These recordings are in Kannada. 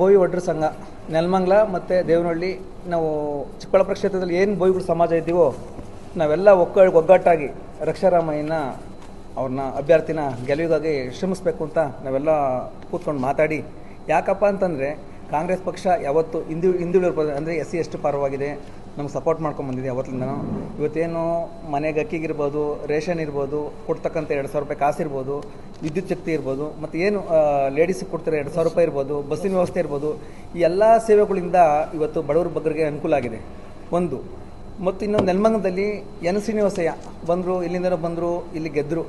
ಬೋವಿ ಒಡ್ರ ಸಂಘ, ನೆಲಮಂಗ್ಲ ಮತ್ತು ದೇವನಹಳ್ಳಿ, ನಾವು ಚಿಕ್ಕಬಳ್ಳಾಪುರ ಕ್ಷೇತ್ರದಲ್ಲಿ ಏನು ಬೋವಿಗಳು ಸಮಾಜ ಇದ್ದೀವೋ, ನಾವೆಲ್ಲ ಒಕ್ಕ, ಒಗ್ಗಟ್ಟಾಗಿ ರಕ್ಷಾರಾಮಯ್ಯನ ಅವ್ರನ್ನ, ಅಭ್ಯರ್ಥಿನ ಗೆಲುವಿಗಾಗಿ ಶ್ರಮಿಸ್ಬೇಕು ಅಂತ ನಾವೆಲ್ಲ ಕೂತ್ಕೊಂಡು ಮಾತಾಡಿ, ಯಾಕಪ್ಪ ಅಂತಂದರೆ ಕಾಂಗ್ರೆಸ್ ಪಕ್ಷ ಯಾವತ್ತು ಹಿಂದು ಹಿಂದುಳಿದ ಅಂದರೆ ಎಸ್ ಸಿ ಎಷ್ಟು ಪರವಾಗಿದೆ. ನಮ್ಗೆ ಸಪೋರ್ಟ್ ಮಾಡ್ಕೊಂಡು ಬಂದಿದೆ ಯಾವತ್ತಿಂದನೂ ಇವತ್ತೇನು ಮನೆಗೆ ಅಕ್ಕಿಗಿರ್ಬೋದು ರೇಷನ್ ಇರ್ಬೋದು, ಕೊಡ್ತಕ್ಕಂಥ ಎರಡು ಸಾವಿರ ರೂಪಾಯಿ ಕಾಸು ಇರ್ಬೋದು, ವಿದ್ಯುತ್ ಶಕ್ತಿ ಇರ್ಬೋದು, ಮತ್ತು ಏನು ಲೇಡೀಸ್ಗೆ ಕೊಡ್ತಾರೆ ಎರಡು ಸಾವಿರ ರೂಪಾಯಿ ಇರ್ಬೋದು, ಬಸ್ಸಿನ ವ್ಯವಸ್ಥೆ ಇರ್ಬೋದು, ಈ ಎಲ್ಲ ಸೇವೆಗಳಿಂದ ಇವತ್ತು ಬಡವರ ಬಗ್ಗರಿಗೆ ಅನುಕೂಲ ಆಗಿದೆ. ಒಂದು. ಮತ್ತು ಇನ್ನೊಂದು ನೆಲಮಂಗದಲ್ಲಿ ಎನ್ ಶ್ರೀನಿವಾಸಯ್ಯ ಬಂದರು, ಇಲ್ಲಿಂದನೂ ಬಂದರು, ಇಲ್ಲಿ ಗೆದ್ದರು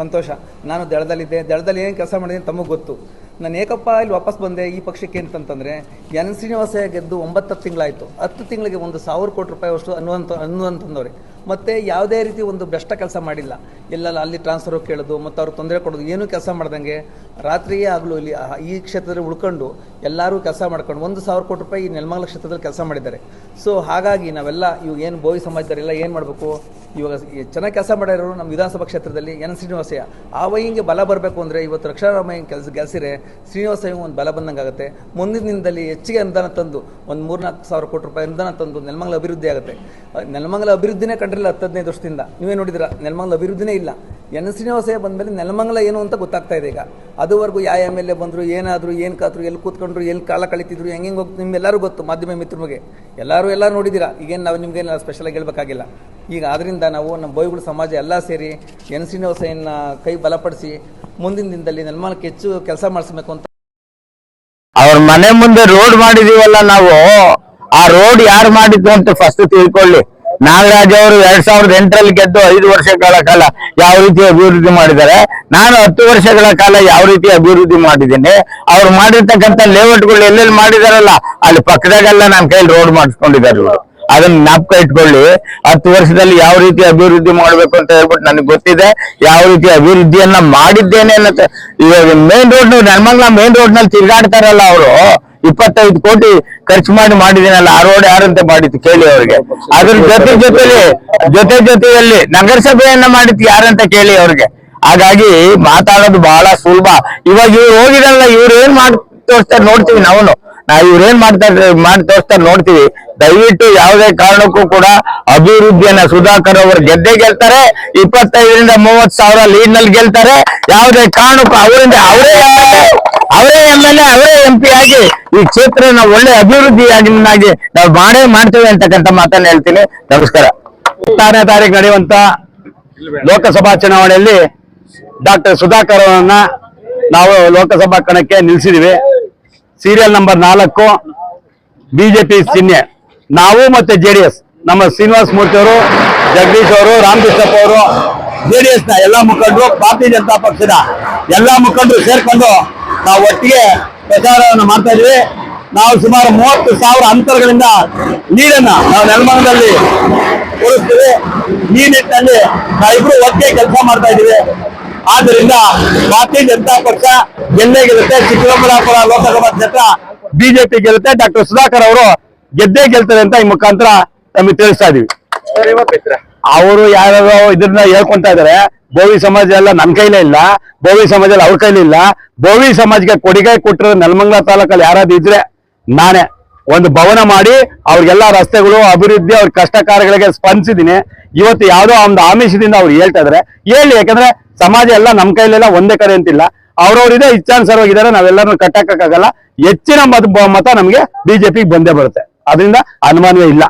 ಸಂತೋಷ. ನಾನು ದಳದಲ್ಲಿದ್ದೆ. ದಳದಲ್ಲಿ ಏನು ಕೆಲಸ ಮಾಡಿದ್ದೀನಿ ತಮಗೆ ಗೊತ್ತು. ನಾನು ಏಕಪ್ಪ, ಇಲ್ಲಿ ವಾಪಸ್ ಬಂದೆ, ಈ ಪಕ್ಷಕ್ಕೆ ಅಂತಂತಂದರೆ ಎನ್ ಶ್ರೀನಿವಾಸಯ್ಯ ಗೆದ್ದು ಒಂಬತ್ತು ತಿಂಗಳಾಯಿತು. ಹತ್ತು ತಿಂಗಳಿಗೆ ಒಂದು ಸಾವಿರ ಕೋಟಿ ರೂಪಾಯಿ ಅಷ್ಟು ಅನ್ನುವಂತ ಅನ್ನುವಂತಂದವ್ರೆ. ಮತ್ತು ಯಾವುದೇ ರೀತಿ ಒಂದು ಭ್ರಷ್ಟ ಕೆಲಸ ಮಾಡಿಲ್ಲ. ಎಲ್ಲೆಲ್ಲ ಅಲ್ಲಿ ಟ್ರಾನ್ಸ್ಫರ್ ಕೇಳೋದು, ಮತ್ತು ಅವ್ರಿಗೆ ತೊಂದರೆ ಕೊಡೋದು, ಏನೂ ಕೆಲಸ ಮಾಡ್ದಂಗೆ ರಾತ್ರಿಯೇ ಆಗಲೂ ಇಲ್ಲಿ ಈ ಕ್ಷೇತ್ರದಲ್ಲಿ ಉಳ್ಕೊಂಡು ಎಲ್ಲರೂ ಕೆಲಸ ಮಾಡ್ಕೊಂಡು ಒಂದು ಸಾವಿರ ಕೋಟಿ ರೂಪಾಯಿ ಈ ನೆಲಮಂಗಲ ಕ್ಷೇತ್ರದಲ್ಲಿ ಕೆಲಸ ಮಾಡಿದ್ದಾರೆ. ಸೊ ಹಾಗಾಗಿ ನಾವೆಲ್ಲ ಇವಾಗ ಏನು ಬೋವಿ ಸಮಾಜದವರೆಲ್ಲ ಏನು ಮಾಡಬೇಕು? ಇವಾಗ ಚೆನ್ನಾಗಿ ಕೆಲಸ ಮಾಡಿರೋರು ನಮ್ಮ ವಿಧಾನಸಭಾ ಕ್ಷೇತ್ರದಲ್ಲಿ ಎನ್ ಶ್ರೀನಿವಾಸಯ್ಯ. ಆ ವೈಂಗೆ ಬಲ ಬರಬೇಕು ಅಂದರೆ ಇವತ್ತು ರಕ್ಷಣಾರಾಮಯ್ಯ ಕೆಲಸ ಗೆಲ್ಸಿರೆ ಶ್ರೀನಿವಾಸಯ್ಯ ಒಂದು ಬಲ ಬಂದಂಗೆ ಆಗುತ್ತೆ ಮುಂದಿನ ದಿನದಲ್ಲಿ ಹೆಚ್ಚಿಗೆ ಅನುದಾನ ತಂದು ಒಂದು ಮೂರ್ನಾಲ್ಕು ಸಾವಿರ ಕೋಟಿ ರೂಪಾಯಿ ಅನುದಾನ ತಂದು ನೆಲಮಂಗಲ ಅಭಿವೃದ್ಧಿ ಆಗುತ್ತೆ. ನೆಲಮಂಗಲ ಅಭಿವೃದ್ಧಿನೇ ಕಂಡ್ರಿಲ್ಲ ಹತ್ತು ಹದಿನೈದು ವರ್ಷದಿಂದ. ನೀವೇ ನೋಡಿದಿರ ನೆಲಮಂಗಲ ಅಭಿವೃದ್ಧಿನೇ ಇಲ್ಲ. ಎನ್. ಶ್ರೀನಿವಾಸಯ್ಯ ಬಂದಮೇಲೆ ನೆಲಮಂಗಲ ಏನು ಅಂತ ಗೊತ್ತಾಗ್ತಾ ಇದೆ ಈಗ. ಅದುವರೆಗೂ ಯಾವ ಎಂ ಎಲ್ ಎ ಬಂದರು, ಏನಾದರೂ, ಏನು ಕಾತ್ರು ಎಲ್ಲಿ ಕೂತ್ಕೊಂಡ್ರು, ಎಲ್ಲಿ ಕಾಲ ಕಳೀತಿದ್ರು, ಹೆಂಗೆ ಹೆಂಗೆ ಹೋಗ್ತು ನಿಮ್ಮೆಲ್ಲರೂ ಗೊತ್ತು ಮಾಧ್ಯಮ ಮಿತ್ರರಿಗೆ ಎಲ್ಲರೂ ಎಲ್ಲ ನೋಡಿದ್ದೀರಾ, ಈಗೇನು ನಾವು ನಿಮ್ಗೇನು ಸ್ಪೆಷಲಾಗಿ ಹೇಳಬೇಕಾಗಿಲ್ಲ. ಈಗ ಆದ್ದರಿಂದ ನಾವು ನಮ್ಮ ಬೋಯಿಗಳು ಸಮಾಜ ಎಲ್ಲ ಸೇರಿ ಎನ್. ಶ್ರೀನಿವಾಸಯ್ಯನ ಕೈ ಬಲಪಡಿಸಿ ಮುಂದಿನ ದಿನದಲ್ಲಿ ನೆಲಮಂಗಲಕ್ಕೆ ಹೆಚ್ಚು ಕೆಲಸ ಮಾಡಿಸ್ಬೇಕು ಅಂತ ಅವ್ರ ಮನೆ ಮುಂದೆ ರೋಡ್ ಮಾಡಿದೀವಲ್ಲ ನಾವು, ಆ ರೋಡ್ ಯಾರು ಮಾಡಿದ್ದು ಅಂತ ಫಸ್ಟ್ ತಿಳ್ಕೊಳ್ಳಿ. ನಾಗರಾಜ್ ಅವರು ಎರಡ್ ಸಾವಿರದ ಎಂಟರಲ್ಲಿ ಗೆದ್ದು ಐದು ವರ್ಷಗಳ ಕಾಲ ಯಾವ ರೀತಿ ಅಭಿವೃದ್ಧಿ ಮಾಡಿದ್ದಾರೆ? ನಾನು ಹತ್ತು ವರ್ಷಗಳ ಕಾಲ ಯಾವ ರೀತಿ ಅಭಿವೃದ್ಧಿ ಮಾಡಿದ್ದೀನಿ? ಅವ್ರು ಮಾಡಿರ್ತಕ್ಕಂಥ ಲೇಔಟ್ಗಳು ಎಲ್ಲೆಲ್ಲಿ ಮಾಡಿದಾರಲ್ಲ, ಅಲ್ಲಿ ಪಕ್ಕದಾಗೆಲ್ಲ ನನ್ನ ಕೈಲಿ ರೋಡ್ ಮಾಡಿಸ್ಕೊಂಡಿದ್ದಾರೆ ಇವರು. ಅದನ್ನ ಜ್ಞಾಪಕ ಇಟ್ಕೊಳ್ಳಿ. ಹತ್ತು ವರ್ಷದಲ್ಲಿ ಯಾವ ರೀತಿ ಅಭಿವೃದ್ಧಿ ಮಾಡ್ಬೇಕು ಅಂತ ಹೇಳ್ಬಿಟ್ಟು ನನಗೆ ಗೊತ್ತಿದೆ. ಯಾವ ರೀತಿ ಅಭಿವೃದ್ಧಿಯನ್ನ ಮಾಡಿದ್ದೇನೆ ಅನ್ನತ್ತೆ. ಇವಾಗ ಮೇನ್ ರೋಡ್ ನಮ್ಮ ಮೇನ್ ರೋಡ್ನಲ್ಲಿ ತಿರ್ಗಾಡ್ತಾರಲ್ಲ ಅವರು. ಇಪ್ಪತ್ತೈದು ಕೋಟಿ ಖರ್ಚು ಮಾಡಿ ಮಾಡಿದೀನಲ್ಲ, ಆ ರೋಡ್ ಯಾರಂತ ಮಾಡಿತ್ತು ಕೇಳಿ ಅವ್ರಿಗೆ. ಅದ್ರ ಜೊತೆ ಜೊತೆಲಿ, ಜೊತೆ ಜೊತೆಯಲ್ಲಿ ನಗರಸಭೆಯನ್ನ ಮಾಡಿತ್ತು ಯಾರಂತ ಕೇಳಿ ಅವ್ರಿಗೆ. ಹಾಗಾಗಿ ಮಾತಾಡೋದು ಬಹಳ ಸುಲಭ. ಇವಾಗ ಇವ್ರು ಹೋಗಿದಲ್ಲ ಇವ್ರು ಏನ್ ಮಾಡ್ ತೋರಿಸ್ತಾರೆ ನೋಡ್ತೀವಿ ನಾವು ನಾವು ಇವ್ರೇನ್ ಮಾಡ್ತಾರೆ ಮಾಡಿ ತೋರಿಸ್ತಾರೆ ನೋಡ್ತೀವಿ. ದಯವಿಟ್ಟು ಯಾವುದೇ ಕಾರಣಕ್ಕೂ ಕೂಡ ಅಭಿವೃದ್ಧಿಯನ್ನ ಸುಧಾಕರ್ ಅವರು ಗೆದ್ದೆ ಗೆಲ್ತಾರೆ. ಇಪ್ಪತ್ತೈದರಿಂದ ಮೂವತ್ ಸಾವಿರ ಲೀಡ್ನಲ್ಲಿ ಗೆಲ್ತಾರೆ. ಯಾವುದೇ ಕಾರಣಕ್ಕೂ ಅವರಿಂದ ಅವರೇ ಅವರೇ ಎಂ ಎಲ್ ಎ ಅವರೇ ಎಂ ಪಿ ಆಗಿ ಈ ಕ್ಷೇತ್ರನ ಒಳ್ಳೆ ಅಭಿವೃದ್ಧಿಯಾಗಿ ನಾವು ಮಾಡೇ ಮಾಡ್ತೇವೆ ಅಂತಕ್ಕಂಥ ಮಾತನ್ನ ಹೇಳ್ತೀನಿ. ನಮಸ್ಕಾರ. ಹತ್ತಾರನೇ ತಾರೀಕು ನಡೆಯುವಂತ ಲೋಕಸಭಾ ಚುನಾವಣೆಯಲ್ಲಿ ಡಾಕ್ಟರ್ ಸುಧಾಕರ್ ಅವರನ್ನ ನಾವು ಲೋಕಸಭಾ ಕಣಕ್ಕೆ ನಿಲ್ಸಿದೀವಿ. ಸೀರಿಯಲ್ ನಂಬರ್ ನಾಲ್ಕು, ಬಿಜೆಪಿ ಚಿಹ್ನೆ. ನಾವು ಮತ್ತೆ ಜೆಡಿಎಸ್. ನಮ್ಮ ಶ್ರೀನಿವಾಸ ಮೂರ್ತಿ ಅವರು, ಜಗದೀಶ್ ಅವರು, ರಾಮಕೃಷ್ಣಪ್ಪ ಅವರು ಜೆಡಿಎಸ್ನ ಎಲ್ಲಾ ಮುಖಂಡರು, ಭಾರತೀಯ ಜನತಾ ಪಕ್ಷದ ಎಲ್ಲಾ ಮುಖಂಡರು ಸೇರ್ಕೊಂಡು ನಾವು ಒಟ್ಟಿಗೆ ಪ್ರಚಾರವನ್ನು ಮಾಡ್ತಾ ಇದೀವಿ ನಾವು ಸುಮಾರು ಮೂವತ್ತು ಸಾವಿರ ಅಂತರಗಳಿಂದ ನೀರನ್ನ ನಾವು ನೆಲಮಂಗಲದಲ್ಲಿ ಕೊಡಿಸ್ತೀವಿ ಈ ನಿಟ್ಟಿನಲ್ಲಿ ನಾವಿಬ್ರು ಒಟ್ಟಿಗೆ ಕೆಲಸ ಮಾಡ್ತಾ ಇದೀವಿ ಆದ್ದರಿಂದ ಭಾರತೀಯ ಜನತಾ ಪಕ್ಷ ಗೆಲ್ಲೇ ಗೆಲ್ಲುತ್ತೆ ಚಿಕ್ಕಬಳ್ಳಾಪುರ ಲೋಕಸಭಾ ಕ್ಷೇತ್ರ ಬಿಜೆಪಿ ಗೆಲ್ಲುತ್ತೆ ಡಾಕ್ಟರ್ ಸುಧಾಕರ್ ಅವರು ಗೆದ್ದೇ ಗೆಲ್ತಾರೆ ಅಂತ ಈ ಮುಖಾಂತರ ನಮಗೆ ತಿಳಿಸ್ತಾ ಇದೀವಿ ಅವರು ಯಾರು ಇದನ್ನ ಹೇಳ್ಕೊಂತ ಇದಾರೆ ಬೋವಿ ಸಮಾಜ ಎಲ್ಲ ನನ್ ಕೈಲೇ ಇಲ್ಲ. ಬೋವಿ ಸಮಾಜ ಎಲ್ಲ ಅವ್ರ ಕೈಲಿಲ್ಲ ಇಲ್ಲ. ಬೋವಿ ಸಮಾಜಕ್ಕೆ ಕೊಡುಗೆ ಕೊಟ್ಟಿರೋ ನೆಲಮಂಗಲ ತಾಲೂಕಲ್ಲಿ ಯಾರಾದ್ರೂ ಇದ್ರೆ ನಾನೇ. ಒಂದು ಭವನ ಮಾಡಿ ಅವ್ರಿಗೆಲ್ಲ ರಸ್ತೆಗಳು, ಅಭಿವೃದ್ಧಿ, ಅವ್ರ ಕಷ್ಟ ಕಾರ್ಯಗಳಿಗೆ ಸ್ಪಂದಿಸಿದೀನಿ. ಇವತ್ತು ಯಾವುದೋ ಒಂದು ಆಮಿಷದಿಂದ ಅವ್ರು ಹೇಳ್ತಾ ಇದಾರೆ. ಹೇಳಿ, ಯಾಕಂದ್ರೆ ಸಮಾಜ ಎಲ್ಲ ನಮ್ಮ ಕೈಲೆಲ್ಲ ಒಂದೇ ಕಡೆ ಅಂತಿಲ್ಲ ಅವ್ರವ್ರಿದೆ ಇಚ್ಛಾನುಸಾರವಾಗಿದ್ದಾರೆ ನಾವೆಲ್ಲರನ್ನು ಕಟ್ಟಕ್ಕಾಗಲ್ಲ ಹೆಚ್ಚಿನ ಮತ ಮತ ನಮಗೆ ಬಿಜೆಪಿಗೆ ಬಂದೇ ಬರುತ್ತೆ. ಅದರಿಂದ ಅನುಮಾನವೇ ಇಲ್ಲ.